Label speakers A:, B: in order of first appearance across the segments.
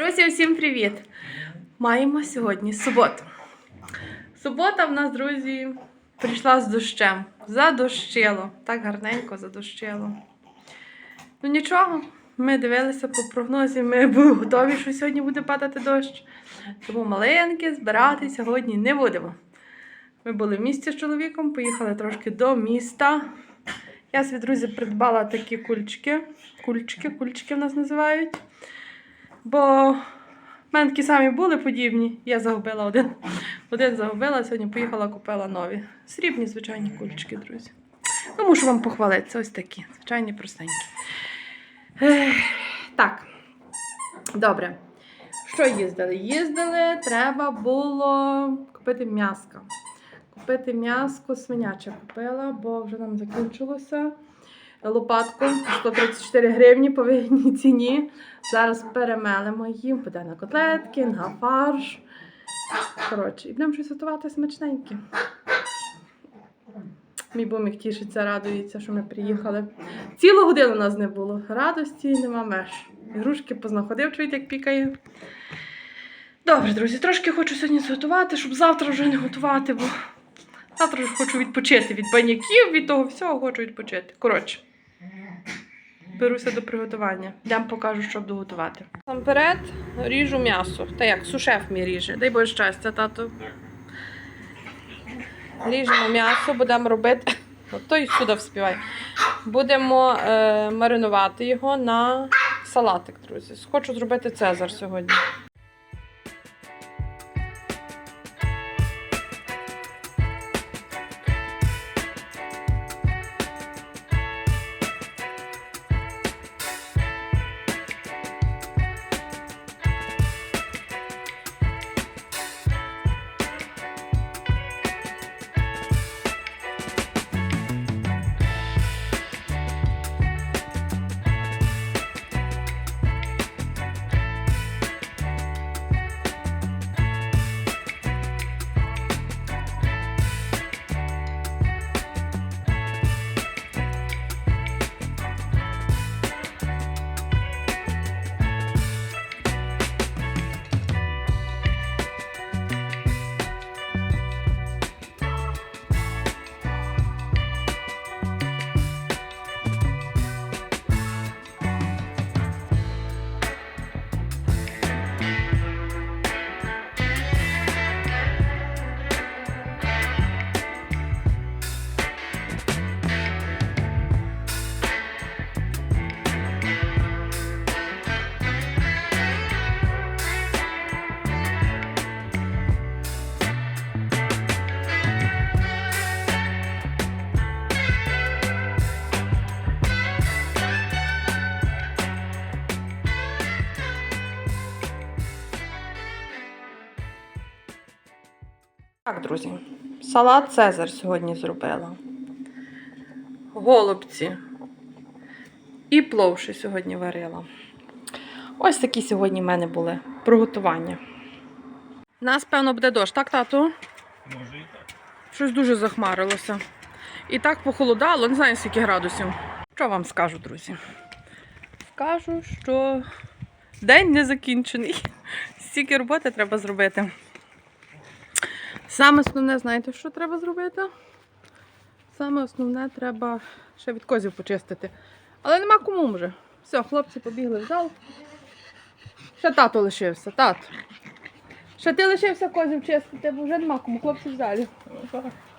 A: Друзі, усім привіт! Маємо сьогодні суботу. Субота в нас, друзі, прийшла з дощем. Задощило. Так гарненько задощило. Ну нічого, ми дивилися по прогнозі, ми були готові, що сьогодні буде падати дощ. Тому маленькі збирати сьогодні не будемо. Ми були в місті з чоловіком, поїхали трошки до міста. Я собі, друзі, придбала такі кульчики. Кульчики, кульчики в нас називають. Бо в мене такі самі були подібні. Я загубила один. Один загубила, сьогодні поїхала, купила нові. Срібні, звичайні кульчики, друзі. Ну, мушу вам похвалитися. Ось такі. Звичайні простенькі. Так. Добре. Що їздили? Їздили, треба було купити м'яско. Купити м'яско, свиняче купила, бо вже нам закінчилося. Лопатку 134 гривні по вигідній ціні. Зараз перемелимо її, буде на котлетки, на фарш. Коротше, і будемо щось готувати смачненьке. Мій бомік тішиться, радується, що ми приїхали. Цілу годину у нас не було. Радості нема меж. Ігрушки познаходив, чуєте, як пікає. Добре, друзі, трошки хочу сьогодні зготувати, щоб завтра вже не готувати, бо завтра вже хочу відпочити від баняків, від того всього хочу відпочити. Коротше, беруся до приготування. Йдемо покажу, що буду готувати. Наперед ріжу м'ясо. Та як, сушеф мій ріже. Дай Боже щастя, тато. Ріжемо м'ясо, будемо робити. Той сюди вспівай. Будемо е, маринувати його на салатик, друзі. Хочу зробити Цезар сьогодні. Так, друзі, салат Цезар сьогодні зробила. Голубці. І плов ще сьогодні варила. Ось такі сьогодні в мене були приготування. Нас, певно, буде дощ, так, тату?
B: Може і так.
A: Щось дуже захмарилося. І так похолодало, не знаю, скільки градусів. Що вам скажу, друзі? Скажу, що день не закінчений. Стільки роботи треба зробити. Саме основне, знаєте, що треба зробити? Саме основне треба ще від козів почистити. Але нема кому вже. Все, хлопці побігли в зал. Ще тато лишився, тато. Ще ти лишився козів чистити, бо вже нема кому, хлопці в залі.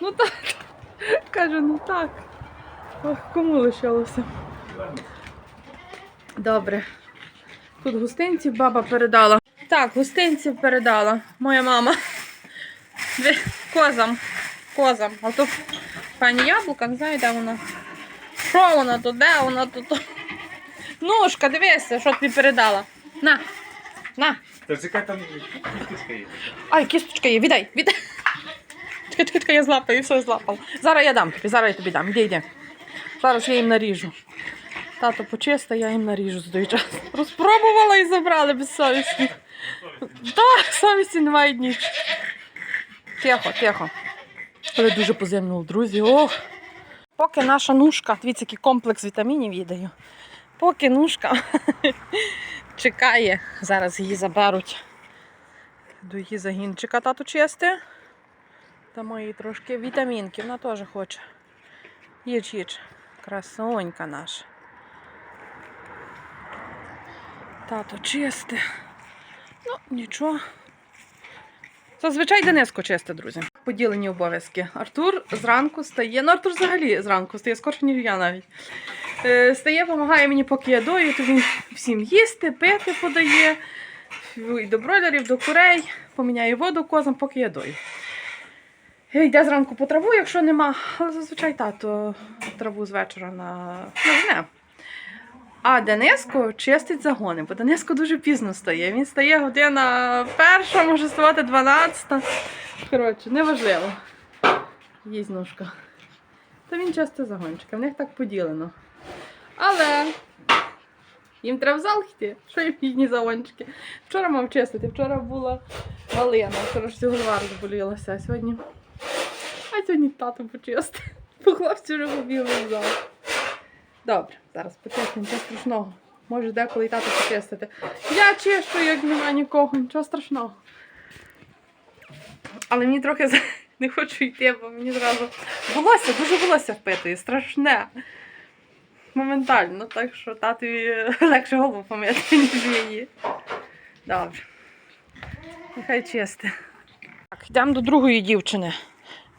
A: Ну так. Каже, ну так. Ох, кому лишилося? Добре. Тут гостинців баба передала. Так, гостинців передала моя мама. Козам. Козам. А то пані яблука, не знаю, де вона. Що вона тут? Де вона тут? Ножка, дивися, що тобі передала. На. На.
B: Та чекай там кісточка є.
A: Ай, кісточка є, віддай, віддай. Чекай, чекай, чекай, я злапаю, все злапала. Зараз я дам тобі, зараз я тобі дам. Іди, йди. Зараз я їм наріжу. Тато почисти, я їм наріжу за той час. Розпробувала і забрали безсовісні. Так, совісті немає ніч. Тихо, тихо. Але дуже поземнуло, друзі. Ох. Поки наша нушка, дивіться, який комплекс вітамінів їдаю. Поки нушка чекає. Зараз її заберуть. До її загінчика тату чисти. Дамо їй трошки вітамінки, вона теж хоче. Їдь, їдь. Красонька наша. Тато чисте. Ну, нічого. Зазвичай Дениско чисте, друзі. Поділені обов'язки. Артур зранку стає. Ну, Артур взагалі зранку стає скорше, ніж я навіть. Е, стає, допомагає мені, поки я дою, то він всім їсти, пити подає. І до бройлерів, до курей, поміняє воду козам, поки я дою. Е, Йде зранку по траву, якщо нема, але зазвичай тато траву з вечора на ну, не. А Дениско чистить загони, бо Дениско дуже пізно стає. Він стає година перша, може ставати дванадцята. Коротше, неважливо. Їсть ножка. То він чистить загончики, в них так поділено. Але їм треба в зал йти. Що їм їхні загончики? Вчора мав чистити, вчора була Галина, вчора ж всього два розболілася, а сьогодні. А сьогодні тато почистив. Бо хлопці вже побігли в зал. Добре, зараз почистимо, нічого страшного. Може деколи і тато почистити. Я чищу, як нема нікого, нічого страшного. Але мені трохи не хочу йти, бо мені зразу волосся, дуже волосся впитує, страшне. Моментально, так що татові легше голову помити, ніж її. Добре. Нехай чисте. Так, йдемо до другої дівчини.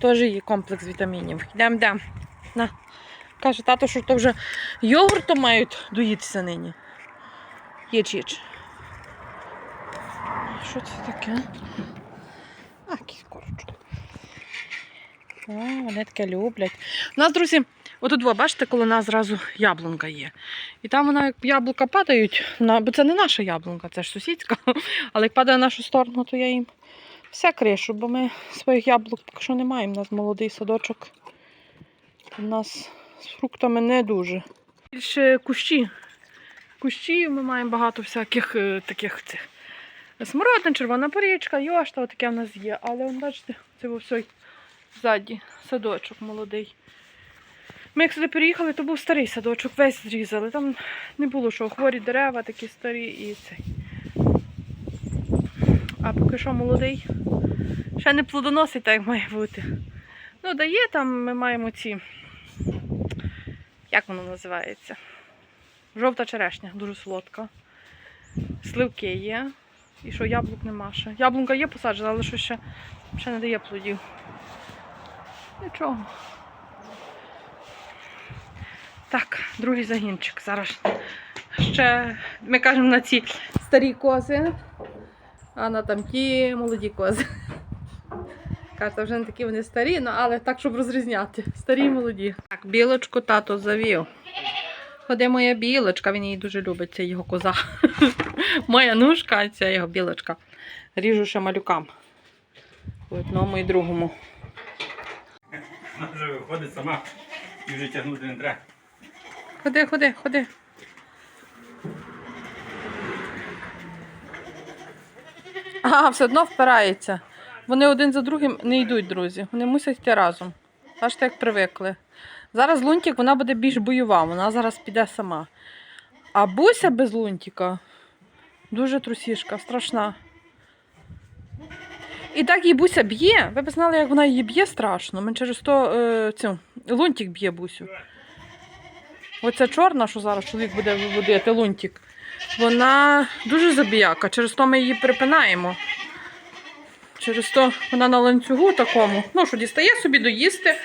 A: Теж її комплекс вітамінів. Йдемо, йдемо. На. Каже, тато, що то вже йогуртом мають доїтися нині. Їдь. Що це таке? А, якийсь корочок. О, вони таке люблять. У нас, друзі, отут, ви бачите, коли у нас зразу яблунка є. І там вона, як яблука падають, бо це не наша яблунка, це ж сусідська. Але як падає в нашу сторону, то я їм все кришу, бо ми своїх яблук поки що не маємо. У нас молодий садочок. У нас з фруктами не дуже. Більше кущі. Кущі ми маємо багато всяких е, таких цих. Смородина, червона порічка, йошта, таке в нас є. Але он, бачите, це все ззаді садочок молодий. Ми як сюди переїхали, то був старий садочок, весь зрізали. Там не було що, хворі дерева, такі старі і цей. А поки що молодий. Ще не плодоносить, так як має бути. Ну, дає там, ми маємо ці. Як воно називається? Жовта черешня, дуже солодка. Сливки є. І що яблук нема ще. Яблунка є посаджена, але що ще, ще не дає плодів. Нічого. Так, другий загінчик. Зараз ще ми кажемо на ці старі кози, а на там ті молоді кози. Карта вже не такі вони старі, ну, але так, щоб розрізняти. Старі і молоді. Так, білочку тато завів. Ходи моя білочка, він її дуже любить, це його коза. Моя нушка, а це його білочка. Ріжу ще малюкам. Одному і другому.
B: Вона вже виходить сама і вже тягнути не треба.
A: Ходи, ходи, ходи. А, все одно впирається. Вони один за другим не йдуть, друзі. Вони мусять йти разом. Бачите, як привикли. Зараз лунтик вона буде більш бойова, вона зараз піде сама. А буся без лунтика дуже трусішка, страшна. І так її буся б'є. Ви б знали, як вона її б'є страшно. Ми через то е, цю, лунтик б'є бусю. Оця чорна, що зараз чоловік буде виводити, лунтик, вона дуже забіяка. Через то ми її припинаємо. Через то вона на ланцюгу такому, ну, що дістає собі доїсти,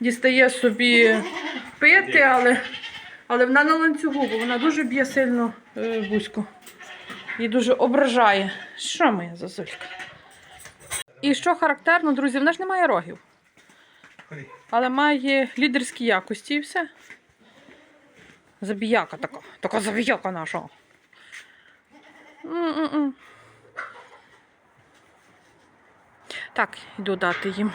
A: дістає собі пити, але, але вона на ланцюгу, бо вона дуже б'є сильно е, бузьку. І дуже ображає. Що моя зазулька? І що характерно, друзі, вона ж не має рогів, але має лідерські якості і все. Забіяка така. Така забіяка наша. М-м-м. Так, йду дати їм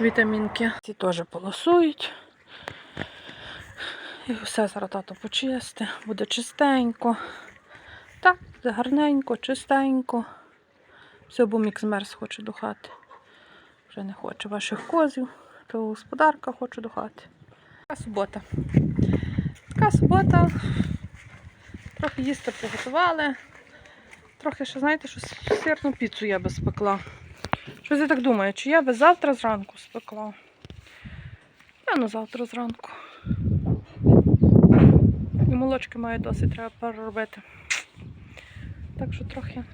A: вітамінки. Ці теж полосують. І все зараз тато почисти. Буде чистенько. Так, гарненько, чистенько. Все, бо мікс мерз хоче до хати. Вже не хоче ваших козів, то господарка хоче до хати. Така субота. Така субота. Трохи їсти приготували. Трохи ще, знаєте, що сирну піцу я би спекла. Щось я так думаю, чи я би завтра зранку спекла. Певно, завтра зранку. І молочки маю досить, треба переробити. Так що трохи,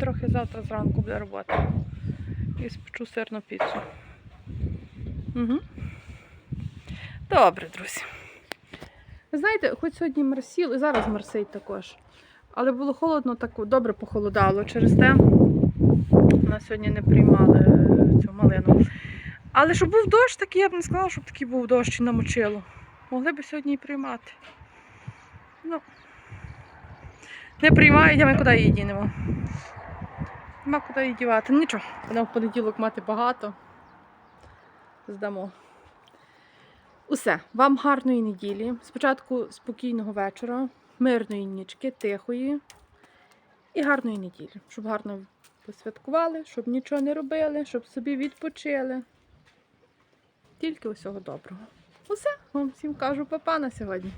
A: трохи завтра зранку буде робота. І спечу сирну піцу. Угу. Добре, друзі. Ви знаєте, хоч сьогодні мерсіл, і зараз мерсить також. Але було холодно, так добре похолодало. Через те нас сьогодні не приймали е, цю малину. Але щоб був дощ такий, я б не сказала, щоб такий був дощ і намочило. Могли б сьогодні і приймати. Ну, не приймають, а ми куди її дінемо? Нема куди її дівати. Ну, Нічого, будемо в понеділок мати багато. Здамо. Усе, вам гарної неділі. Спочатку спокійного вечора, мирної нічки, тихої і гарної неділі. Щоб гарно посвяткували, щоб нічого не робили, щоб собі відпочили. Тільки усього доброго. Усе, вам всім кажу папа на сьогодні.